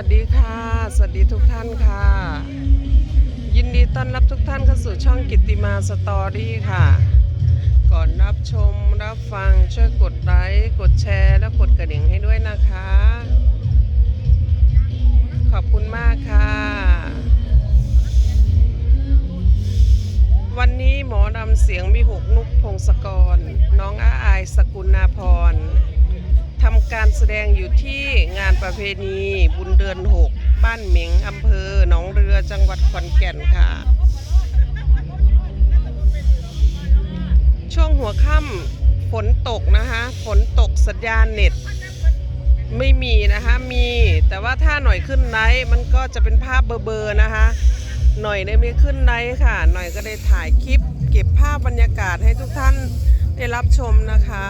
วัสดีค่ะ สวัสดีทุกท่านค่ะ ยินดีต้อนรับทุกท่านเข้าสู่ช่องกิติมาสตอรี่ค่ะ ก่อนรับชมรับฟังช่วยกดไลค์กดแชร์และกดกระดิ่งให้ด้วยนะคะ ขอบคุณมากค่ะ วันนี้หมอนำเสียงมีหกนุกพงศกร น้องอาอายสกุลนาพร การแสดงอยู่ที่งานประเพณีบุญเดือนหกบ้านเหม็งอำเภอหนองเรือจังหวัดขอนแก่นค่ะ ช่วงหัวค่ำฝนตกนะคะฝนตกสัญญาณเน็ตไม่มีนะคะมีแต่ว่าถ้าหน่อยขึ้นไนท์มันก็จะเป็นภาพเบลอๆนะคะ หน่อยได้ไม่ขึ้นไนท์ค่ะ หน่อยก็ได้ถ่ายคลิป เก็บภาพบรรยากาศให้ทุกท่านได้รับชมนะคะ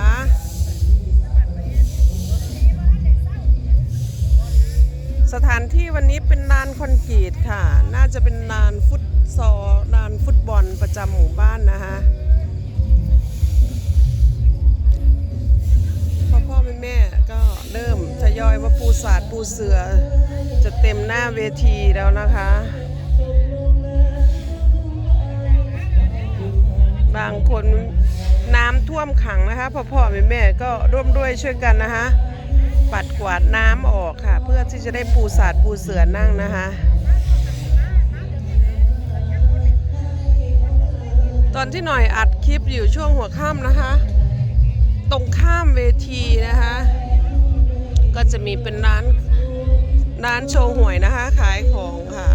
สถานที่วันนี้เป็นลานคอนกรีตค่ะ น่าจะเป็นลานฟุตซอลลานฟุตบอลประจำหมู่บ้านนะคะพ่อพ่อแม่แม่ก็เริ่มทยอยมาปูสาดปูเสือ จะเต็มหน้าเวทีแล้วนะคะบางคนน้ำท่วมขังนะคะพ่อพ่อแม่แม่ก็ร่วมด้วยช่วยกันนะคะ ปัดกวาดน้ำออกค่ะ เพื่อที่จะได้ปูสาดปูเสือนั่งนะคะ ตอนที่หน่อยอัดคลิปอยู่ช่วงหัวค่ำนะคะ ตรงข้ามเวทีนะคะ ก็จะมีเป็นร้านร้านโชว์หวยนะคะ ขายของค่ะ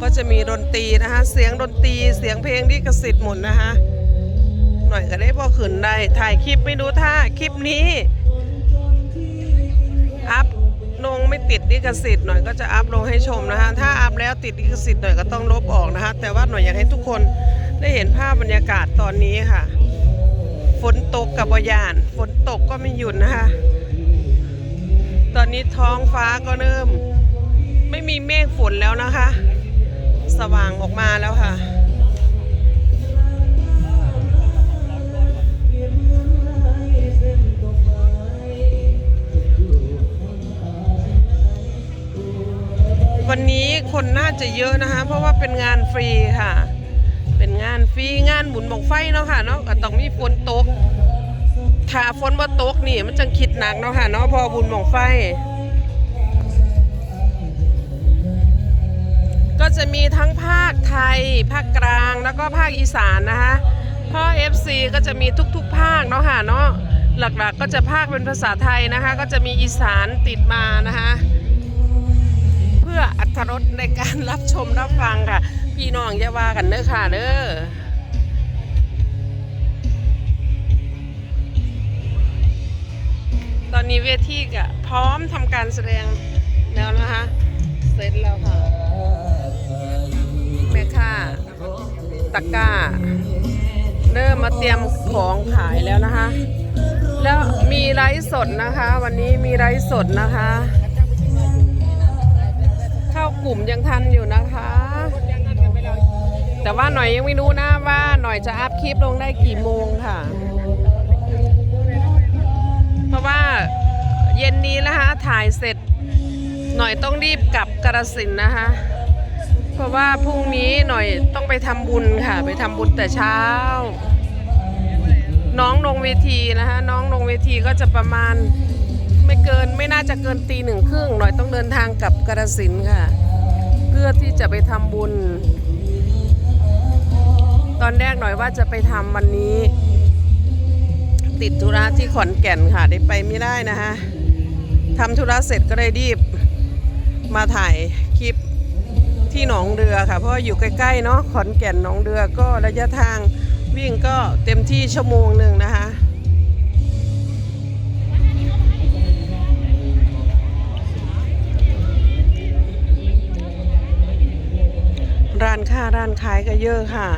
ก็จะมีดนตรีนะคะ เสียงดนตรีเสียงเพลงที่กระสิทธิ์หมดนะคะ หน่อยก็ได้พอขืนได้ถ่ายคลิปไม่รู้ท่าคลิปนี้ อัพลงไม่ติดลิขสิทธิ์หน่อยก็จะอัพลงให้ชมนะคะถ้าอัพแล้วติดลิขสิทธิ์หน่อยก็ต้องลบออกนะคะแต่ว่าหน่อยอยากให้ทุกคนได้เห็นภาพบรรยากาศตอนนี้ค่ะ ฝนตกกับบยาน ฝนตกก็ไม่หยุดนะคะ ตอนนี้ท้องฟ้าก็เริ่ม ไม่มีเมฆฝนแล้วนะคะ สว่างออกมาแล้วค่ะ คนน่าจะเยอะนะคะ เพราะว่าเป็นงานฟรีค่ะ เป็นงานฟรีงานหมุนบงไฟเนาะค่ะเนาะก็ต้องมีฝนตกถ้าฝนบ่ตกนี่มันจังคิดหนักเนาะค่ะเนาะพอบุญบงไฟ ก็จะมีทั้งภาคไทย ภาคกลางแล้วก็ภาคอีสานนะคะเพราะ FC ก็จะมีทุกๆ ภาคเนาะค่ะเนาะหลักๆก็จะภาคเป็นภาษาไทยนะคะ ก็จะมีอีสานติดมานะคะ พื่ออัตรสในการรับชมรับฟังค่ะ พี่น้องอย่าว่ากันเด้อค่ะเด้อตอนนี้เวทีก็พร้อมทำการแสดงแล้วนะคะเสร็จแล้วค่ะแม่ค้าตะกร้า เริ่มมาเตรียมของขายแล้วนะคะ แล้วมีไลฟ์สดนะคะ วันนี้มีไลฟ์สดนะคะ กลุ่มยังทันอยู่นะคะ แต่ว่าหน่อยยังไม่รู้นะว่าหน่อยจะอัพคลิปลงได้กี่โมงค่ะ เพราะว่าเย็นนี้นะคะถ่ายเสร็จหน่อยต้องรีบกลับกระสินนะคะ เพราะว่าพรุ่งนี้หน่อยต้องไปทำบุญค่ะ ไปทำบุญแต่เช้า น้องลงเวทีนะคะ น้องลงเวทีก็จะประมาณไม่เกินไม่น่าจะเกินตีหนึ่งครึ่งหน่อยต้องเดินทางกลับกระสินค่ะ เพื่อที่จะไปทำบุญ ตอนแรกหน่อยว่าจะไปทำวันนี้ ติดธุระที่ขอนแก่นค่ะ ได้ไปไม่ได้นะคะทำธุระเสร็จก็เลยรีบ มาถ่ายคลิปที่หนองเรือค่ะ เพราะอยู่ใกล้ๆเนาะขอนแก่นหนองเรือก็ระยะทางวิ่งก็เต็มที่ชั่วโมงหนึ่งนะคะานค้าร้านขายก็เยอะค่ะ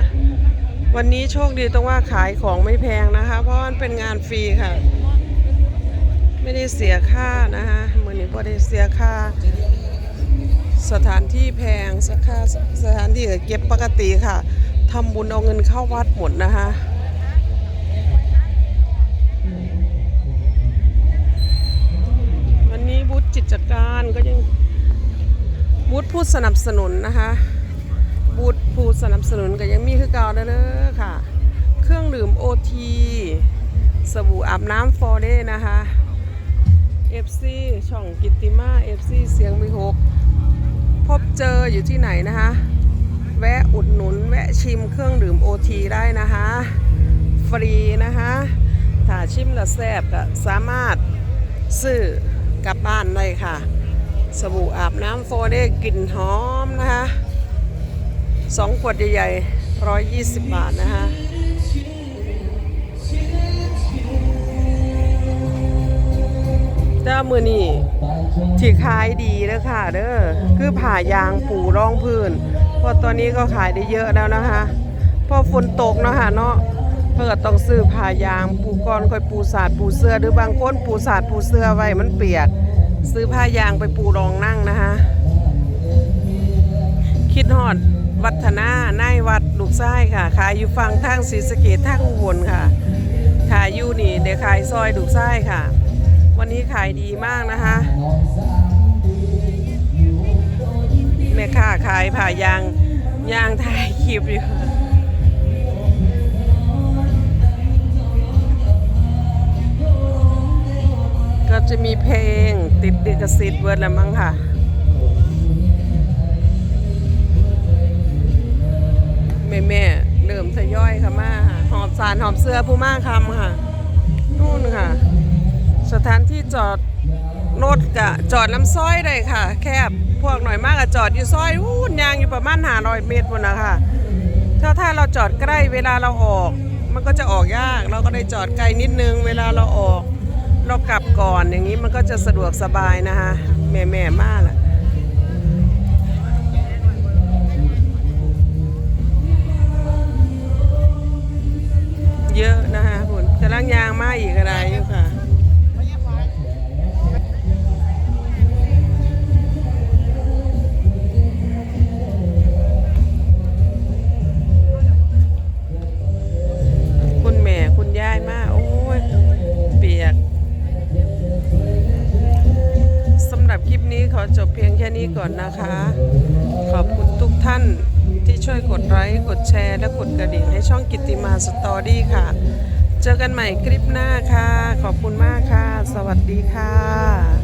วันนี้โชคดีตรงว่าขายของไม่แพงนะคะ เพราะมันเป็นงานฟรีค่ะ ไม่ได้เสียค่านะคะมือนี้พอได้เสียค่า สถานที่แพงสักค่าสถานที่ก็เก็บปกติค่ะทำบุญเอาเงินเข้าวัดหมดนะคะวันนี้บุตรจิตการก็ยังบูธผู้สนับสนุนนะคะ บูธผู้สนับสนุนก็ยังมีคือเก่าเด้อค่ะ เครื่องดื่มโอทีสบู่อาบน้ำฟอร์เดนะคะ FC ช่องกิตติมา FC เสียงมีหกพบเจออยู่ที่ไหนนะคะ แวะอุดหนุน แวะชิมเครื่องดื่มโอทีได้นะคะ ฟรีนะคะ ถ้าชิมล้วแซบก็สามารถซื้อกลับบ้านได้ค่ะ สบู่อาบน้ำโฟเดกลิ่นหอมนะคะ สองขวดใหญ่ๆร้อยยี่สิบบาทนะคะเด้อมือนี่ที่ขายดีเด้อค่ะเด้อคือผ่ายางปูรองพื้น เพราะตอนนี้ก็ขายได้เยอะแล้วนะคะเพอฝนตกเนาะค่ะเนาะเพื่อต้องซื้อผ่ายางปูก้อนค่อยปูสาดปูเสื้อหรือบางคนปูสาดปูเสื้อไว้มันเปียก ซื้อผ้ายางไปปูรองนั่งนะคะคิดฮอด วัฒนาในายวัดลูกไส้ค่ะ ขายอยู่ฝั่งทางศรีสะเกดทางอุบลค่ะ ขายอยู่นี่เดี๋ยวขายซอยลูกไส้ค่ะ วันนี้ขายดีมากนะคะ แม่ค้าขายผ่ายางยางถ่ายคลิปอยู่ก็จะมีเพลงติดดิกสิทธิ์เวิร์ดแล้วมั้งค่ะ แม่แม่ๆเริ่มทยอยค่ะมาค่หอบสารหอบเสื้อผู้มากคำค่ะ นู่นค่ะ สถานที่จอดรถกะจอดน้ำซอยได้ค่ะ แคบพวกหน่อยมากกะจอดอยู่ซอยอู้นยางอยู่ประมาณหาร้อยเมตรพุ่นนะคะถ้าถ้าเราจอดใกล้เวลาเราออก มันก็จะออกยาก เราก็ได้จอดไกลนิดนึง เวลาเราออก เรากลับก่อนอย่างนี้มันก็จะสะดวกสบายนะคะแม่แม่มากแหละ เยอะนะคะคุณกำลังยางมากอีกอะไรอยู่ค่ะคุณแม่คุณยายมากโอ้ยเปียกสำหรับคลิปนี้ขอจบเพียงแค่นี้ก่อนนะคะ ขอบคุณทุกท่าน ที่ช่วยกดไลค์กดแชร์ และกดกระดิ่งให้ช่องกิตติมาสตอรี่ค่ะ เจอกันใหม่คลิปหน้าค่ะ ขอบคุณมากค่ะ สวัสดีค่ะ